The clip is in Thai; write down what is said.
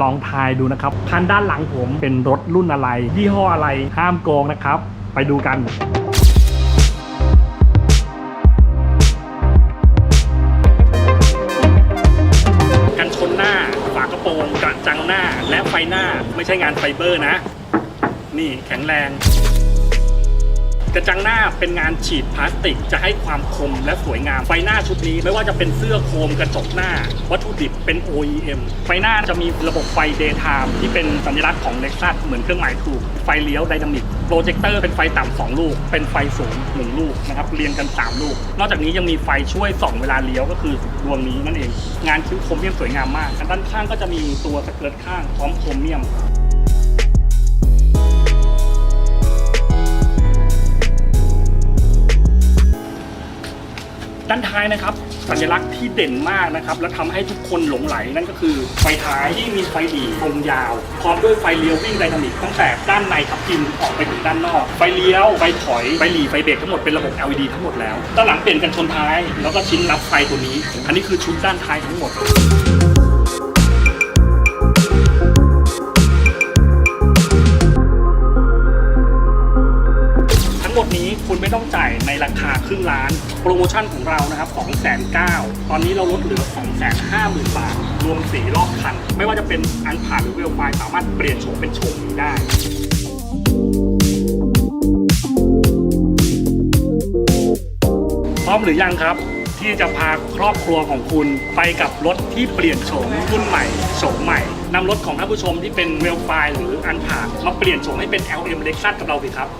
ลองทายดูนะครับ คันด้านหลังผมเป็นรถรุ่นอะไร ยี่ห้ออะไรห้ามโกงนะครับ ไปดูกันกันชนหน้าฝากระโปรงกระจังหน้าและไฟหน้าไม่ใช่งานไฟเบอร์นะ นี่แข็งแรง กระจังหน้าเป็นงานฉีดพลาสติก จะให้ความคมและสวยงาม ไฟหน้าชุดนี้ไม่ว่าจะเป็นเสื้อโคมกระจกหน้า วัตถุดิบเป็น OEM ไฟหน้าจะมีระบบไฟ Daytime ที่เป็นสัญลักษณ์ของ Lexus เหมือนเครื่องหมายถูก ไฟเลี้ยวไดนามิกโปรเจคเตอร์เป็นไฟต่ำสองลูก เป็นไฟสูงหนึ่งลูกนะครับเรียงกัน 3 ลูก นอกจากนี้ยังมีไฟช่วยส่องเวลาเลี้ยวก็คือดวงนี้นั่นเอง งานคิ้วโครเมียมสวยงามมากด้านข้างก็จะมีตัวสเกิร์ตข้างพร้อมโครเมียม ด้านท้ายนะครับ สัญลักษณ์ที่เด่นมากนะครับ และทำให้ทุกคนหลงไหลนั่นก็คือ ไฟท้ายที่มีไฟดีตรงยาว พร้อมด้วยไฟเลี้ยววิ่งไดนามิกตั้งแต่ด้านในทับทิมออกไปถึงด้านนอก ไฟเลี้ยวไฟถอยไฟหลีไฟเบรกทั้งหมดเป็นระบบ LED ทั้งหมดแล้วด้านหลังเปลี่ยนกันชนท้าย แล้วก็ชิ้นรับไฟตัวนี้ อันนี้คือชุดด้านท้ายทั้งหมดทั้งหมดนี้คุณไม่ต้องจ่ายในราคาครึ่งล้าน ปรโมชั่นของเรานะครับ2 9 0 0 0ตอนนี้เราลดเหลือ 2 5 0 0 0 0 บาท รวม4รอบคัน ไม่ว่าจะเป็นอันผ่านหรือเวลไฟสามารถเปลี่ยนโฉมเป็นโฉมนี้ได้พร้อมหรือยังครับ ที่จะพาครอบครัวของคุณไปกับรถที่เปลี่ยนโฉมรุ่นใหม่โฉมใหม่นำรถของท่านผู้ชมที่เป็นเวลไฟหรืออันผ่านมาเปลี่ยนโฉมให้เป็น LM Lexus กับเราสิครับ